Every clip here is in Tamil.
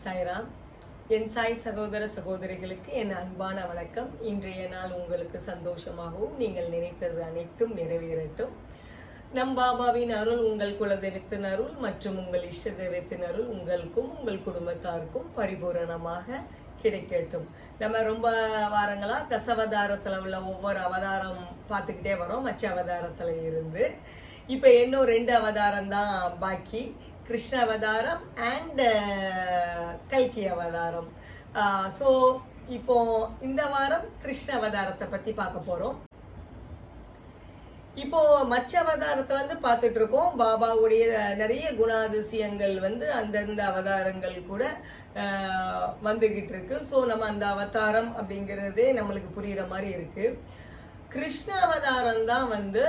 சாய்ராம் என் சாய் சகோதர சகோதரிகளுக்கு என் அன்பான வணக்கம். இன்றைய நாள் உங்களுக்கு சந்தோஷமாகவும் நீங்கள் நினைத்தது அனைத்தும் நிறைவேறட்டும். நம் பாபாவின் அருள் உங்கள் குலதெய்வத்தின் அருள் மற்றும் உங்கள் இஷ்ட தெய்வத்தின் அருள் உங்களுக்கும் உங்கள் குடும்பத்தாருக்கும் பரிபூரணமாக கிடைக்கட்டும். நம்ம ரொம்ப வாரங்களாக தசவதாரத்தில் உள்ள ஒவ்வொரு அவதாரம் பார்த்துக்கிட்டே வரோம். மச்ச அவதாரத்தில் இருந்து. இப்போ இன்னும் ரெண்டு அவதாரம் தான் பாக்கி. கிருஷ்ண அவதாரம் அண்ட் uh, கல்கி அவதாரம் ஸோ uh, இப்போ இந்த வாரம் கிருஷ்ண அவதாரத்தை பற்றி பார்க்க போகிறோம் இப்போ மச்ச அவதாரத்துல வந்து பார்த்துட்டு இருக்கோம் பாபாவுடைய நிறைய குணாதிசயங்கள் வந்து அந்தந்த அவதாரங்கள் கூட ஆஹ், வந்துகிட்டு இருக்கு ஸோ நம்ம அந்த அவதாரம் அப்படிங்கிறதே நம்மளுக்கு புரியுற மாதிரி இருக்கு. கிருஷ்ண அவதாரம் தான் வந்து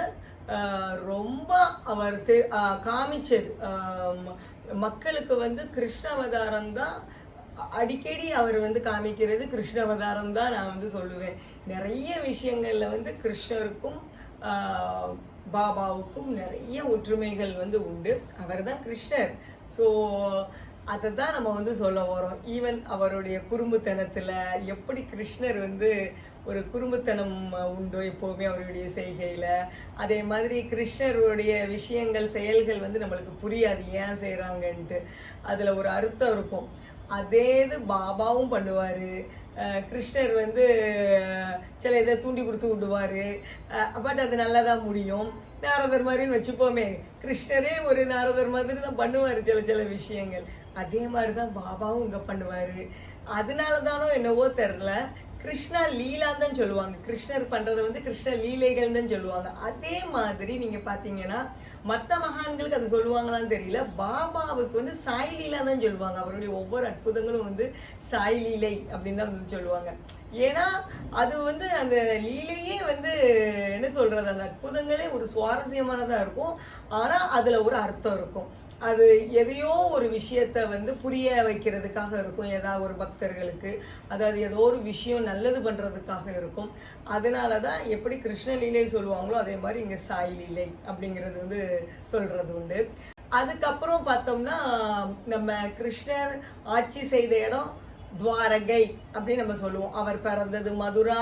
ரொம்ப அவர் தெ- காமிச்சது. மக்களுக்கு வந்து கிருஷ்ண அவதாரம் தான் அடிக்கடி அவர் வந்து காமிக்கிறது கிருஷ்ண அவதாரம் தான் நான் வந்து சொல்லுவேன். நிறைய விஷயங்களில் வந்து கிருஷ்ணருக்கும் பாபாவுக்கும் நிறைய ஒற்றுமைகள் வந்து உண்டு. அவர் தான் கிருஷ்ணர். ஸோ அதை தான் நம்ம வந்து சொல்ல வரோம். ஈவன் அவருடைய குறும்புத்தனத்தில் எப்படி கிருஷ்ணர் வந்து ஒரு குறும்புத்தனம் உண்டோ எப்போவுமே அவருடைய செய்கையில்? அதே மாதிரி கிருஷ்ணருடைய விஷயங்கள் செயல்கள் வந்து நம்மளுக்கு புரியாது. ஏன் செய்கிறாங்கன்ட்டு அதில் ஒரு அர்த்தம் இருக்கும். அதே இது பாபாவும் பண்ணுவார். கிருஷ்ணர் வந்து சில இதை தூண்டி கொடுத்து விடுவார் பட் அது நல்லா தான் முடியும்? நாரதர் மாதிரின்னு வச்சுப்போமே. கிருஷ்ணரே ஒரு நாரதர் மாதிரி தான் பண்ணுவார் சில சில விஷயங்கள். அதே மாதிரி தான் பாபாவும் இங்கே பண்ணுவார். அதனால தானோ என்னவோ தெரில. கிருஷ்ணா லீலா தான் சொல்லுவாங்க. கிருஷ்ணர் பண்றதை வந்து கிருஷ்ண லீலைகள் தான் சொல்லுவாங்க. அதே மாதிரி நீங்க பாத்தீங்கன்னா மத்த மகான்களுக்கு அது சொல்லுவாங்களான்னு தெரியல. பாபாவுக்கு வந்து சாய் லீலா தான் சொல்லுவாங்க. அவருடைய ஒவ்வொரு அற்புதங்களும் வந்து சாய் லீலை அப்படின்னு தான் வந்து சொல்லுவாங்க. ஏன்னா அது வந்து அந்த லீலையே வந்து என்ன சொல்றது? அந்த அற்புதங்களே ஒரு சுவாரஸ்யமானதா இருக்கும். ஆனா அதுல ஒரு அர்த்தம் இருக்கும். அது எதையோ ஒரு விஷயத்த வந்து புரிய வைக்கிறதுக்காக இருக்கும். ஏதாவது ஒரு பக்தர்களுக்கு. அதாவது ஏதோ ஒரு விஷயம் நல்லது பண்ணுறதுக்காக இருக்கும். அதனால தான் எப்படி கிருஷ்ண லீலை சொல்லுவாங்களோ அதே மாதிரி இங்கே சாய் லீலை அப்படிங்கிறது வந்து சொல்கிறது உண்டு. அதுக்கப்புறம் பார்த்தோம்னா நம்ம கிருஷ்ணர் ஆட்சி செய்த இடம் துவாரகை அப்படின்னு நம்ம சொல்லுவோம். அவர் பிறந்தது மதுரா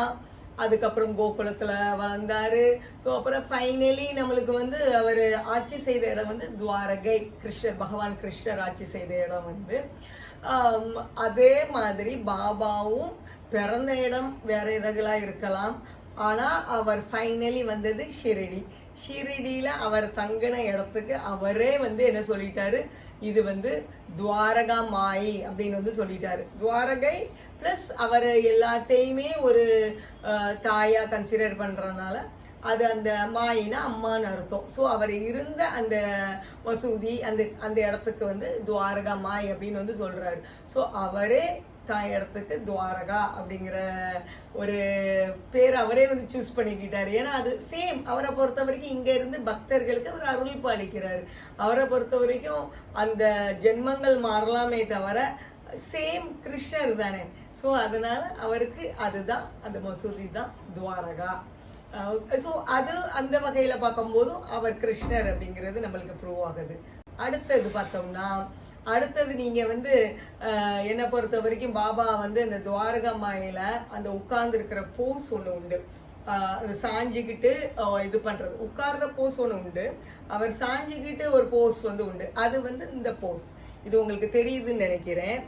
அதுக்கப்புறம் கோகுலத்தில் வளர்ந்தாரு. ஸோ அப்புறம் ஃபைனலி நம்மளுக்கு வந்து அவர் ஆட்சி செய்த இடம் வந்து துவாரகை கிருஷ்ணர் பகவான் கிருஷ்ணர் ஆட்சி செய்த இடம் வந்து. அதே மாதிரி பாபாவும் பிறந்த இடம் வேற எதகளா இருக்கலாம். ஆனால் அவர் ஃபைனலி வந்தது ஷிரடி. ஷிரடியில் அவர் தங்கின இடத்துக்கு அவரே வந்து என்ன சொல்லிட்டாரு? இது வந்து துவாரகா மாயி அப்படின்னு வந்து சொல்லிட்டாரு. துவாரகை ப்ளஸ் அவர் எல்லாத்தையுமே ஒரு தாயாக கன்சிடர் பண்ணுறதுனால அது அந்த மாயினா அம்மான்னு அர்த்தம். ஸோ அவர் இருந்த அந்த மசூதி அந்த அந்த இடத்துக்கு வந்து துவாரகா மாய் அப்படின்னு வந்து சொல்கிறாரு ஸோ அவரே தான் இடத்துக்கு துவாரகா அப்படிங்கிற ஒரு பேர் அவரே வந்து சூஸ் பண்ணிக்கிட்டார். ஏன்னா அது சேம் அவரை பொறுத்த வரைக்கும் இங்கே இருந்து பக்தர்களுக்கு அவர் அருள் பாலிக்கிறார். அவரை பொறுத்த வரைக்கும் அந்த ஜென்மங்கள் மாறலாமே தவிர சேம் கிருஷ்ணர் தானே ஸோ அதனால் அவருக்கு அதுதான் அந்த மசூதி தான் துவாரகா. ஸோ அது அந்த வகையில் பார்க்கும்போதும் அவர் கிருஷ்ணர் அப்படிங்கிறது நம்மளுக்கு ப்ரூவ் ஆகுது. அடுத்தது பார்த்தோம்னா அடுத்தது நீங்கள் வந்து என்னை பொறுத்த வரைக்கும் பாபா வந்து இந்த துவாரகா மாயில அந்த உட்கார்ந்துருக்கிற போஸ் ஒன்று உண்டு. அந்த சாஞ்சிக்கிட்டு இது பண்ணுறது உட்கார்ற போஸ் ஒன்று உண்டு. அவர் சாஞ்சிக்கிட்டு ஒரு போஸ் வந்து உண்டு. அது வந்து இந்த போஸ் இது உங்களுக்கு தெரியுதுன்னு நினைக்கிறேன்.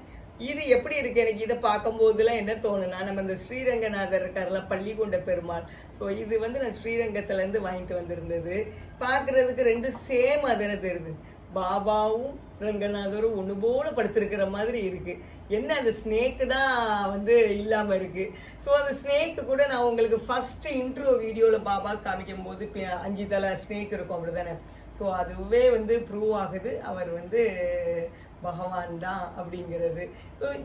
இது எப்படி இருக்கு? எனக்கு இதை பார்க்கும்போதுலாம் என்ன தோணுன்னா நம்ம இந்த ஸ்ரீரங்கநாதர் இருக்கார்ல பள்ளிகொண்ட பெருமாள். ஸோ இது வந்து நான் ஸ்ரீரங்கத்துலேருந்து வாங்கிட்டு வந்திருந்தது. பார்க்குறதுக்கு ரெண்டும் சேம் அதனை தெரியுது. பாபாவும் ரங்கநாதரும் ஒன்று போல படுத்திருக்கிற மாதிரி இருக்குது என்ன அந்த ஸ்னேக்கு தான் வந்து இல்லாமல் இருக்குது ஸோ அந்த ஸ்னேக்கு கூட நான் உங்களுக்கு ஃபஸ்ட்டு இன்ட்ரோ வீடியோவில் பாபா காமிக்கும் போது அஞ்சு தலை ஸ்னேக் இருக்கும் அப்படி தானே ஸோ அதுவே வந்து ப்ரூவ் ஆகுது. அவர் வந்து பகவான் தான் அப்படிங்கிறது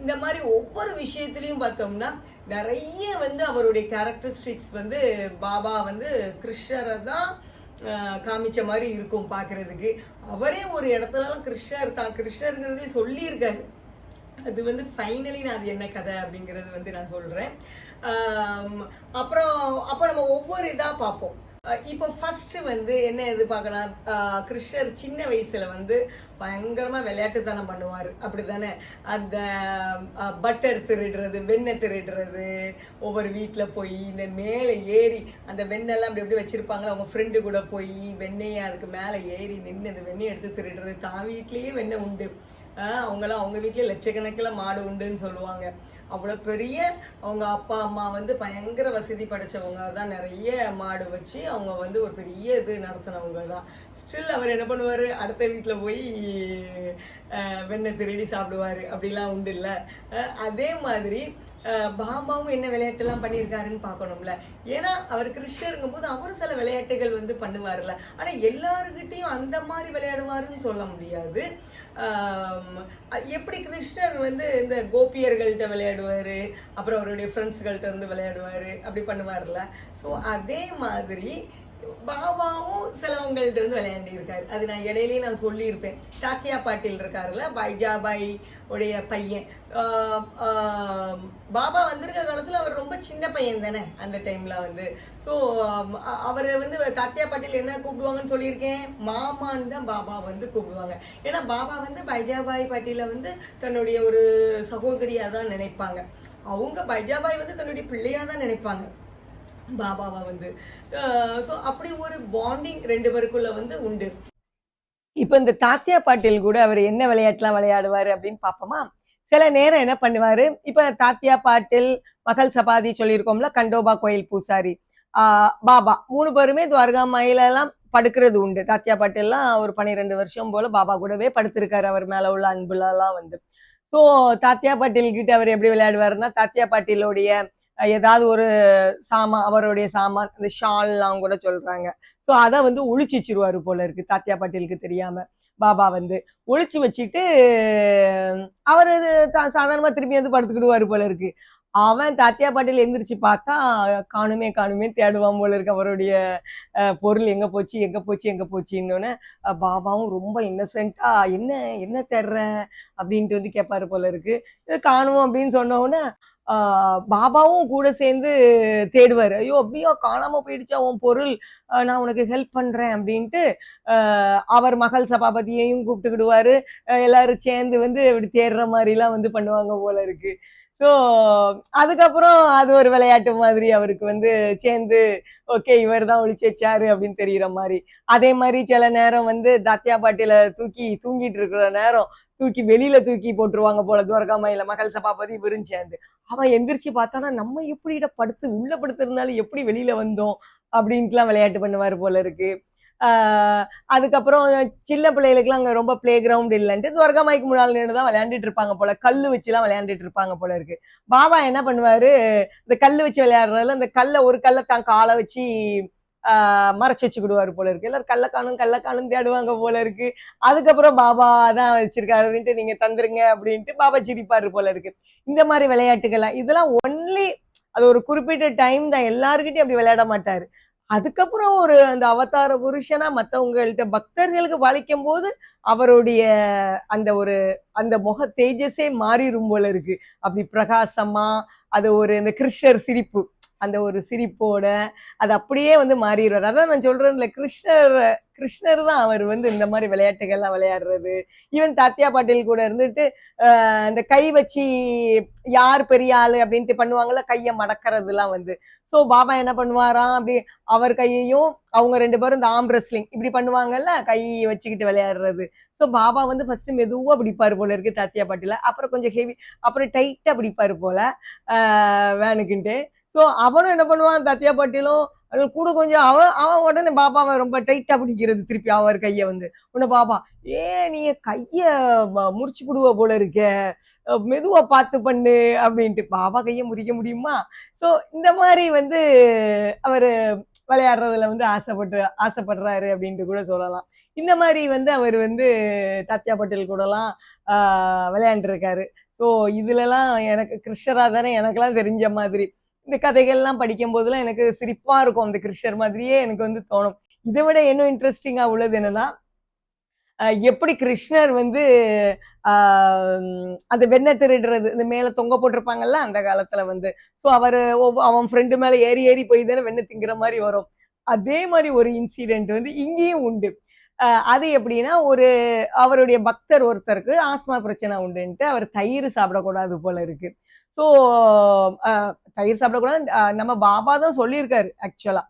இந்த மாதிரி ஒவ்வொரு விஷயத்துலையும் பார்த்தோம்னா நிறைய வந்து அவருடைய கேரக்டரிஸ்டிக்ஸ் வந்து பாபா வந்து கிருஷ்ணரை தான் காமிச்ச மாதிரி இருக்கும் பார்க்குறதுக்கு. அவரே ஒரு இடத்துலலாம் கிருஷ்ணர் தான். கிருஷ்ணருங்கிறதே சொல்லியிருக்காரு. அது வந்து ஃபைனலி நான் அது என்ன கதை அப்படிங்கிறது வந்து நான் சொல்கிறேன் அப்புறம் அப்போ நம்ம ஒவ்வொரு இதாக பார்ப்போம். இப்போ ஃபர்ஸ்ட் வந்து என்ன எதிர்பார்க்கலாம்? கிருஷ்ணர் சின்ன வயசுல வந்து பயங்கரமா விளையாட்டுத்தனம் பண்ணுவார். அப்படிதானே அந்த பட்டர் திருடுறது வெண்ணெய் திருடுறது ஒவ்வொரு வீட்டில் போய் இந்த மேலே ஏறி அந்த வெண்ணெல்லாம் அப்படி எப்படி வச்சுருப்பாங்களோ அவங்க ஃப்ரெண்டு கூட போய் வெண்ணெயை அதுக்கு மேலே ஏறி நின்று அந்த வெண்ணெய் எடுத்து திருடுறது தான் வீட்லேயே வெண்ணெய் உண்டு. அவங்களாம் அவங்க வீட்டில் லட்சக்கணக்கில் மாடு உண்டுன்னு சொல்லுவாங்க. அவ்வளோ பெரிய அவங்க அப்பா அம்மா வந்து பயங்கர வசதி படைச்சவங்க தான் நிறைய மாடு வச்சு அவங்க வந்து ஒரு பெரிய இது நடத்தினவங்க தான். ஸ்டில் அவர் என்ன பண்ணுவார்? அடுத்த வீட்டில் போய் வெண்ணெய் திருடி சாப்பிடுவார். அப்படிலாம் உண்டு இல்லை. அதே மாதிரி பாபாவும் என்ன விளையாட்டுலாம் பண்ணியிருக்காருன்னு பார்க்கணும்ல. ஏன்னா அவர் கிறிஸ்டருங்கும் போது அவரும் சில விளையாட்டுகள் வந்து பண்ணுவார்ல ஆனால் எல்லாருக்கிட்டையும் அந்த மாதிரி விளையாடுவாருன்னு சொல்ல முடியாது. எப்படி கிருஷ்ணர் வந்து இந்த கோபியர்கள்ட்ட விளையாடுவார்? அப்புறம் அவருடைய ஃப்ரெண்ட்ஸ்கள்ட்ட இருந்து விளையாடுவார்? அப்படி பண்ணுவார்ல ஸோ அதே மாதிரி பாபாவும் சிலவங்கள்ட்ட இருந்து விளையாண்டி இருக்காரு அது நான் இடையிலேயே நான் சொல்லியிருப்பேன். தாத்தியா பாட்டில் இருக்காருல்ல பைஜாபாய் உடைய பையன். பாபா வந்திருக்க காலத்தில் அவர் ரொம்ப சின்ன பையன் தானே அந்த டைமில் வந்து. ஸோ அவர் வந்து தாத்தியா பாட்டில் என்ன கூப்பிடுவாங்கன்னு சொல்லியிருக்கேன்? மாமான்னு தான் பாபா வந்து கூப்பிடுவாங்க. ஏன்னா பாபா வந்து பைஜாபாய் பாட்டியில் வந்து தன்னுடைய ஒரு சகோதரியாக தான் நினைப்பாங்க. அவங்க பைஜாபாய் வந்து தன்னுடைய பிள்ளையாக தான் நினைப்பாங்க. பாபாவா வந்து. ஸோ அப்படி ஒரு பாண்டிங் ரெண்டு பேருக்குள்ள வந்து உண்டு. இப்போ இந்த தாத்தியா பாட்டில் கூட அவர் என்ன விளையாட்டுலாம் விளையாடுவார் அப்படின்னு பார்ப்போமா? சில நேரம் என்ன பண்ணுவாரு? இப்போ தாத்தியா பாட்டில் மகள் சபாதி சொல்லியிருக்கோம்ல கண்டோபா கோயில் பூசாரி. ஆஹ் பாபா. மூணு பேருமே துவாரகா மயிலெல்லாம் படுக்கிறது உண்டு. தாத்தியா பாட்டில்லாம் ஒரு பன்னிரெண்டு வருஷம் போல பாபா கூடவே படுத்திருக்காரு அவர் மேல உள்ள அன்புலலாம் வந்து. ஸோ தாத்தியா பாட்டில் கிட்ட அவர் எப்படி விளையாடுவாருன்னா தாத்தியா பாட்டிலுடைய ஏதாவது ஒரு சாமான் அவருடைய சாமான் அந்த ஷால்லாம் கூட சொல்றாங்க. ஸோ அதை வந்து ஒளிச்சு வச்சிருவாரு போல இருக்கு. தாத்தியா பாட்டிலுக்கு தெரியாம பாபா வந்து ஒழிச்சு வச்சுட்டு அவர் சாதாரணமா திரும்பி வந்து படுத்துக்கிடுவாரு போல இருக்கு. அவன் தாத்தியா பாட்டில் எந்திரிச்சு பார்த்தா காணுமே காணுமே தேடுவான் போல இருக்கு. அவருடைய பொருள் எங்க போச்சு எங்க போச்சு எங்க போச்சுன்னொன்னே பாபாவும் ரொம்ப இன்னசென்ட்டா என்ன என்ன தேடுற? அப்படின்ட்டு வந்து கேட்பாரு போல இருக்கு. காணுவோம் அப்படின்னு சொன்ன பாபாவும் கூட சேர்ந்து தேடுவார். ஐயோ அப்படியோ? காணாம போயிடுச்சா? உன் பொருள். நான் உனக்கு ஹெல்ப் பண்றேன் அப்படின்ட்டு ஆஹ் அவர் மகள் சபாபதியையும் கூப்பிட்டுக்கிடுவாரு. எல்லாரும் சேர்ந்து வந்து இப்படி தேடுற மாதிரிலாம் வந்து பண்ணுவாங்க போல இருக்கு. ஸோ அதுக்கப்புறம் அது ஒரு விளையாட்டு மாதிரி அவருக்கு வந்து சேர்ந்து ஓகே இவர் தான் ஒழிச்சு வச்சாரு அப்படின்னு தெரியுற மாதிரி. அதே மாதிரி சில நேரம் வந்து தாத்தியா பாட்டில தூக்கி தூங்கிட்டு இருக்கிற நேரம் தூக்கி வெளியில தூக்கி போட்டுருவாங்க போல. துவர்காமையில மகள் சபாபதி இவரும் சேர்ந்து. அவன் எந்திரிச்சு பார்த்தானா நம்ம எப்படிட படுத்து உள்ள படுத்திருந்தாலும் எப்படி வெளியில வந்தோம் அப்படின்ட்டுலாம் விளையாட்டு பண்ணுவார் போல இருக்கு. அதுக்கப்புறம் சின்ன பிள்ளைகளுக்குலாம் அங்க ரொம்ப பிளே கிரவுண்ட் இல்லைன்ட்டு துவர்காமாய்க்கு முன்னால் நின்று தான் விளையாண்டுட்டு இருப்பாங்க போல. கல்லு வச்சுலாம் விளையாண்டுட்டு இருப்பாங்க போல இருக்கு. பாபா என்ன பண்ணுவாரு? இந்த கல்லு வச்சு விளையாடுறதுல இந்த கல்லை ஒரு கல்லை தான் காலை வச்சு ஆஹ் மறைச்சு வச்சுக்கிடுவாரு போல இருக்கு. எல்லாரும் கல்ல காணும் காணும் தேடுவாங்க போல இருக்கு. அதுக்கப்புறம் பாபா தான் வச்சிருக்காருன்ட்டு நீங்க தந்துருங்க அப்படின்ட்டு பாபா சிரிப்பாரு போல இருக்கு. இந்த மாதிரி விளையாட்டுகள்லாம் இதெல்லாம் ஒன்லி அது ஒரு குறிப்பிட்ட டைம் தான். எல்லாருக்கிட்டையும் அப்படி விளையாட மாட்டாரு. அதுக்கப்புறம் ஒரு அந்த அவதார புருஷனா மத்தவங்கள்ட்ட பக்தர்களுக்கு வளைக்கும் போது அவருடைய அந்த ஒரு அந்த முக தேஜஸே மாறிடும் போல இருக்கு. அப்படி பிரகாசமா அது ஒரு இந்த கிருஷ்ணர் சிரிப்பு. அந்த ஒரு சிரிப்போட அது அப்படியே வந்து மாறிடுவார். அதான் நான் சொல்றேன்ல கிருஷ்ணர் கிருஷ்ணர் தான் அவர் வந்து இந்த மாதிரி விளையாட்டுகள்லாம் விளையாடுறது. ஈவன் தாத்தியா பாட்டில் கூட இருந்துட்டு இந்த கை வச்சு யார் பெரிய ஆளு அப்படின்ட்டு பண்ணுவாங்கல்ல கையை மடக்கிறதுலாம் வந்து. ஸோ பாபா என்ன பண்ணுவாராம்? அப்படி அவர் கையையும் அவங்க ரெண்டு பேரும் இந்த ஆம் ரெஸ்லிங் இப்படி பண்ணுவாங்கல்ல கை வச்சுக்கிட்டு விளையாடுறது. ஸோ பாபா வந்து ஃபர்ஸ்ட் மெதுவாக பிடிப்பாரு போல இருக்கு தாத்தியா பாட்டில. அப்புறம் கொஞ்சம் ஹெவி அப்புறம் டைட்டாக பிடிப்பாரு போல ஆஹ் வேனுக்குன்ட்டு ஸோ அவனும் என்ன பண்ணுவான்? தத்தியா பாட்டிலும் கூட கொஞ்சம் அவன் அவன் உடனே பாப்பாவை ரொம்ப டைட்டா பிடிக்கிறது திருப்பி அவர் கையை வந்து. உன்னை பாப்பா ஏன் நீ கைய முறிச்சு விடுவ போல இருக்க. அஹ் மெதுவா பார்த்து பண்ணு அப்படின்ட்டு பாப்பா கையை முறிக்க முடியுமா? ஸோ இந்த மாதிரி வந்து அவர் விளையாடுறதுல வந்து ஆசைப்பட்டு ஆசைப்படுறாரு அப்படின்ட்டு கூட சொல்லலாம். இந்த மாதிரி வந்து அவர் வந்து தாத்தியா பட்டேல் கூடலாம் விளையாண்டுருக்காரு. ஸோ இதுலலாம் எனக்கு கிருஷ்ணரா தானே எனக்கெல்லாம் தெரிஞ்ச மாதிரி. இந்த கதைகள்லாம் படிக்கும் போதெல்லாம் எனக்கு சிரிப்பா இருக்கும் அந்த கிருஷ்ணர் மாதிரியே எனக்கு வந்து தோணும். இதை விட இன்னும் இன்ட்ரெஸ்டிங்கா உள்ளது என்னன்னா எப்படி கிருஷ்ணர் வந்து அந்த வெண்ணெய் திருடுறது இந்த மேல தொங்க போட்டிருப்பாங்கல்ல அந்த காலத்துல வந்து. ஸோ அவர் அவன் ஃப்ரெண்டு மேல ஏறி ஏறி போய் தானே வெண்ணெய் திங்கிற மாதிரி வரும். அதே மாதிரி ஒரு இன்சிடென்ட் வந்து இங்கேயும் உண்டு. அது எப்படின்னா ஒரு அவருடைய பக்தர் ஒருத்தருக்கு ஆஸ்மா பிரச்சனை உண்டுன்ட்டு அவர் தயிர் சாப்பிடக்கூடாது போல இருக்கு. ஸோ தயிர் சாப்பிடக்கூடாது நம்ம பாபா தான் சொல்லியிருக்காரு ஆக்சுவலா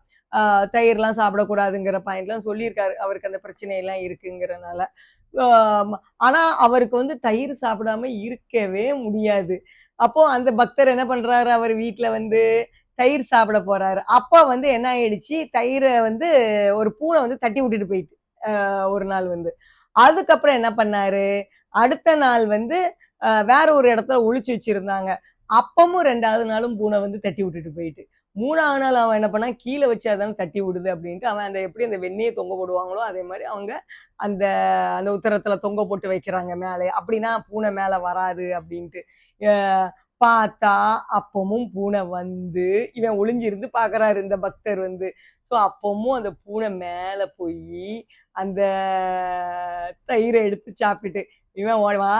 தயிர்லாம் சாப்பிடக்கூடாதுங்கிற பாயிண்ட்லாம் சொல்லியிருக்காரு. அவருக்கு அந்த பிரச்சனை எல்லாம் இருக்குங்கிறனால. ஆனால் ஆனா அவருக்கு வந்து தயிர் சாப்பிடாம இருக்கவே முடியாது. அப்போ அந்த பக்தர் என்ன பண்றாரு? அவர் வீட்டில் வந்து தயிர் சாப்பிட போறாரு. அப்போ வந்து என்ன ஆயிடுச்சு? தயிரை வந்து ஒரு பூனை வந்து தட்டி விட்டுட்டு போயிட்டு ஒரு நாள் வந்து. அதுக்கப்புறம் என்ன பண்ணாரு? அடுத்த நாள் வந்து வேற ஒரு இடத்துல ஒழிச்சு வச்சிருந்தாங்க. அப்பமும் ரெண்டாவது நாளும் பூனை வந்து தட்டி விட்டுட்டு போயிட்டு. மூணாவது நாள் அவன் என்ன பண்ணா கீழே வச்சு அதானே தட்டி விடுது அப்படின்ட்டு அவன் அந்த எப்படி அந்த வெண்ணையை தொங்க போடுவாங்களோ அதே மாதிரி அவங்க அந்த அந்த உத்தரத்துல தொங்க போட்டு வைக்கிறாங்க மேலே. அப்படின்னா பூனை மேலே வராது அப்படின்ட்டு. பார்த்தா அப்பமும் பூனை வந்து இவன் ஒளிஞ்சிருந்து பார்க்குறாரு இந்த பக்தர் வந்து. ஸோ அப்பமும் அந்த பூனை மேலே போய் அந்த தயிரை எடுத்து சாப்பிட்டுட்டு இவன் வா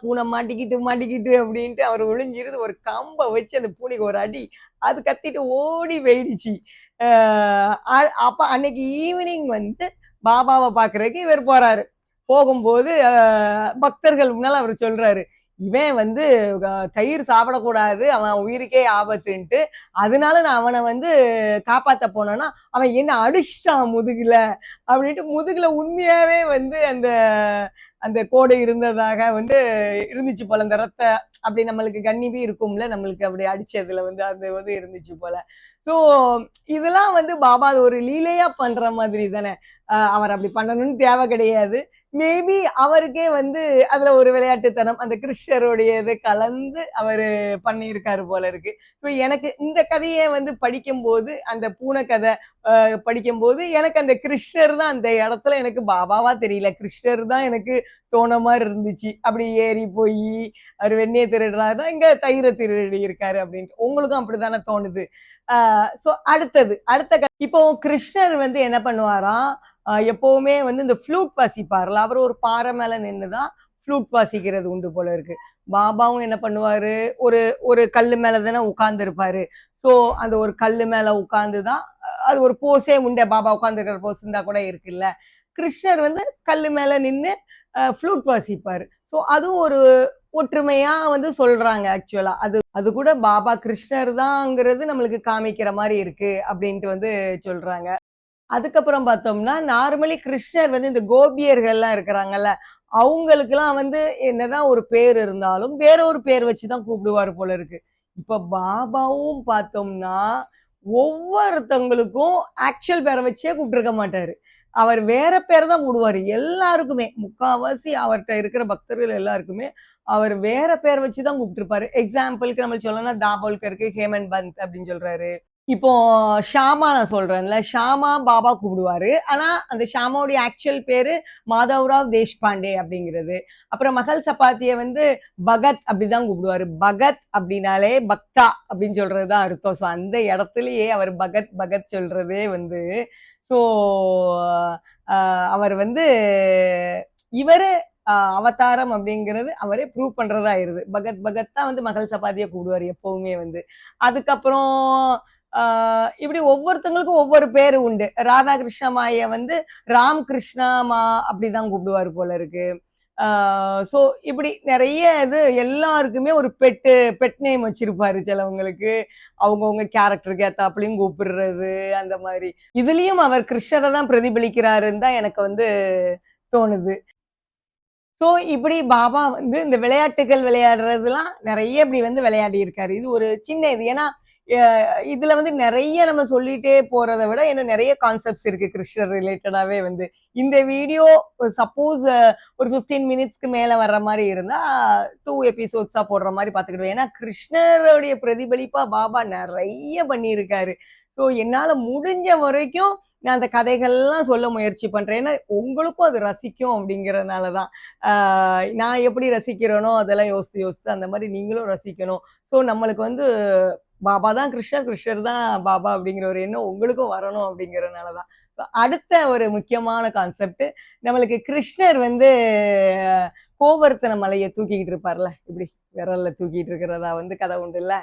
பூனை மாட்டிக்கிட்டு மாட்டிக்கிட்டு அப்படின்ட்டு அவர் ஒளிஞ்சிருந்து ஒரு கம்பை வச்சு அந்த பூனைக்கு ஒரு அடி. அது கத்திட்டு ஓடி போயிடுச்சு. அஹ் அப்ப அன்னைக்கு ஈவினிங் வந்து பாபாவை பாக்குறதுக்கு இவர் போறாரு. போகும்போது பக்தர்கள் முன்னால அவர் சொல்றாரு இவன் வந்து தயிர் சாப்பிடக்கூடாது. அவன் உயிருக்கே ஆபத்துன்ட்டு. அதனால நான் அவனை வந்து காப்பாத்த போனேன்னா அவன் என்ன அடிச்சிட்டான் முதுகுல? அப்படின்ட்டு முதுகுல உண்மையாவே வந்து அந்த அந்த கோடை இருந்ததாக வந்து இருந்துச்சு போல. அந்த ரத்த அப்படி நம்மளுக்கு கன்னிபி இருக்கும்ல நம்மளுக்கு அப்படி அடிச்சதுல வந்து அது வந்து இருந்துச்சு போல. ஸோ இதெல்லாம் வந்து பாபா அது ஒரு லீலையா பண்ற மாதிரி தானே. அவர் அப்படி பண்ணணும்னு தேவை கிடையாது. மேபி அவருக்கே வந்து அதுல ஒரு விளையாட்டுத்தனம் அந்த கிருஷ்ணருடைய இது கலந்து அவரு பண்ணியிருக்காரு போல இருக்கு. ஸோ எனக்கு இந்த கதையை வந்து படிக்கும்போது அந்த பூனை கதை படிக்கும்போது எனக்கு அந்த கிருஷ்ணர் தான் அந்த இடத்துல எனக்கு பாபாவா தெரியல. கிருஷ்ணர் தான் எனக்கு தோண மாதிரி இருந்துச்சு. அப்படி ஏறி போய் அவர் வெண்ணெயை திருடுறாரு. இங்க தயிரை திருடி இருக்காரு அப்படின்ட்டு. உங்களுக்கும் அப்படித்தானே தோணுது? ஸோ அடுத்தது அடுத்த க- இப்போ கிருஷ்ணர் வந்து என்ன பண்ணுவாராம்? ஆஹ் எப்பவுமே வந்து இந்த ஃப்ளூட் வாசிப்பார்ல. அவர் ஒரு பாறை மேல நின்றுதான் ஃப்ளூட் வாசிக்கிறது உண்டு போல இருக்கு. பாபாவும் என்ன பண்ணுவாரு? ஒரு ஒரு கல்லு மேல தானே உட்கார்ந்து இருப்பாரு ஸோ அந்த ஒரு கல்லு மேல உட்கார்ந்து தான் அது ஒரு போஸே உண்டு. பாபா உட்கார்ந்துருக்கிற போஸ் இருந்தா கூட இருக்குல்ல. கிருஷ்ணர் வந்து கல்லு மேல நின்று ஃப்ளூட் வாசிப்பாரு. ஸோ அதுவும் ஒரு ஒற்றுமையா வந்து சொல்றாங்க ஆக்சுவலா அது அது கூட பாபா கிருஷ்ணர் தான்ங்கிறது நம்மளுக்கு காமிக்கிற மாதிரி இருக்கு அப்படின்ட்டு வந்து சொல்றாங்க. அதுக்கப்புறம் பார்த்தோம்னா நார்மலி கிருஷ்ணர் வந்து இந்த கோபியர்கள்லாம் இருக்கிறாங்கல்ல அவங்களுக்குலாம் வந்து என்னதான் ஒரு பேர் இருந்தாலும் வேற ஒரு பேர் வச்சு தான் கூப்பிடுவாரு போல இருக்கு. இப்ப பாபாவும் பார்த்தோம்னா ஒவ்வொருத்தவங்களுக்கும் ஆக்சுவல் பேரை வச்சே கூப்பிட்டுருக்க மாட்டாரு. அவர் வேற பேர் தான் கூடுவாரு. எல்லாருக்குமே முக்காவாசி அவர்கிட்ட இருக்கிற பக்தர்கள் எல்லாருக்குமே அவர் வேற பேர் வச்சு தான் கூப்பிட்டுருப்பாரு எக்ஸாம்பிளுக்கு நம்ம சொல்லணும்னா தாபோல்கருக்கு ஹேமன் பந்த் அப்படின்னு சொல்றாரு. இப்போ ஷாமா நான் சொல்றேன்ல. ஷாமா பாபா கூப்பிடுவாரு. ஆனா அந்த ஷாமாவுடைய ஆக்சுவல் பேரு மாதவ்ராவ் தேஷ்பாண்டே அப்படிங்கிறது. அப்புறம் மகள் சப்பாத்திய வந்து பகத் அப்படிதான் கூப்பிடுவாரு. பகத் அப்படின்னாலே பக்தா அப்படின்னு சொல்றதுதான் அர்த்தம். ஸோ அந்த இடத்துலயே அவர் பகத் பகத் சொல்றதே வந்து ஸோ அவர் வந்து இவரு ஆஹ் அவதாரம் அப்படிங்கிறது அவரே ப்ரூவ் பண்றதா ஆயிருது. பகத் பகத் தான் வந்து மகள் சப்பாத்தியை கூப்பிடுவார் எப்பவுமே வந்து. அதுக்கப்புறம் இப்படி ஒவ்வொருத்தங்களுக்கும் ஒவ்வொரு பேர் உண்டு. ராதாகிருஷ்ண மாய வந்து ராம் கிருஷ்ணாமா அப்படிதான் கூப்பிடுவாரு போல இருக்கு. ஸோ இப்படி நிறைய இது எல்லாருக்குமே ஒரு பெட்டு பெட் நேம் வச்சிருப்பாரு சிலவங்களுக்கு. அவங்கவுங்க கேரக்டருக்கு ஏத்தாப்புலையும் கூப்பிடுறது அந்த மாதிரி. இதுலயும் அவர் கிருஷ்ணரை தான் பிரதிபலிக்கிறாருன்னு தான் எனக்கு வந்து தோணுது. ஸோ இப்படி பாபா வந்து இந்த விளையாட்டுகள் விளையாடுறதுலாம் நிறைய இப்படி வந்து விளையாடி இருக்காரு. இது ஒரு சின்ன இது. ஏன்னா இதுல வந்து நிறைய நம்ம சொல்லிட்டே போறதை விட இன்னும் நிறைய கான்செப்ட்ஸ் இருக்கு கிருஷ்ணர் ரிலேட்டடாவே வந்து. இந்த வீடியோ சப்போஸ் ஒரு 15 மினிட்ஸ்க்கு மேல வர்ற மாதிரி இருந்தா டூ எபிசோட்ஸா போடுற மாதிரி பாத்துக்கிடுவேன் ஏன்னா கிருஷ்ணருடைய பிரதிபலிப்பா பாபா நிறைய பண்ணியிருக்காரு. ஸோ என்னால முடிஞ்ச வரைக்கும் நான் அந்த கதைகள்லாம் சொல்ல முயற்சி பண்றேன். ஏன்னா உங்களுக்கும் அது ரசிக்கும் அப்படிங்கிறதுனால தான் நான் எப்படி ரசிக்கிறேனோ அதெல்லாம் யோசித்து யோசித்து அந்த மாதிரி நீங்களும் ரசிக்கணும். ஸோ நம்மளுக்கு வந்து பாபா தான் கிருஷ்ணர் கிருஷ்ணர் தான் பாபா அப்படிங்கிற ஒரு எண்ணம் உங்களுக்கும் வரணும் அப்படிங்கிறதுனால தான் அடுத்த ஒரு முக்கியமான கான்செப்ட் நம்மளுக்கு கிருஷ்ணர் வந்து கோவர்த்தன மலையை தூக்கிக்கிட்டு இருப்பார்ல இப்படி விரல்ல தூக்கிட்டு இருக்கிறதா வந்து கதை உண்டு இல்லை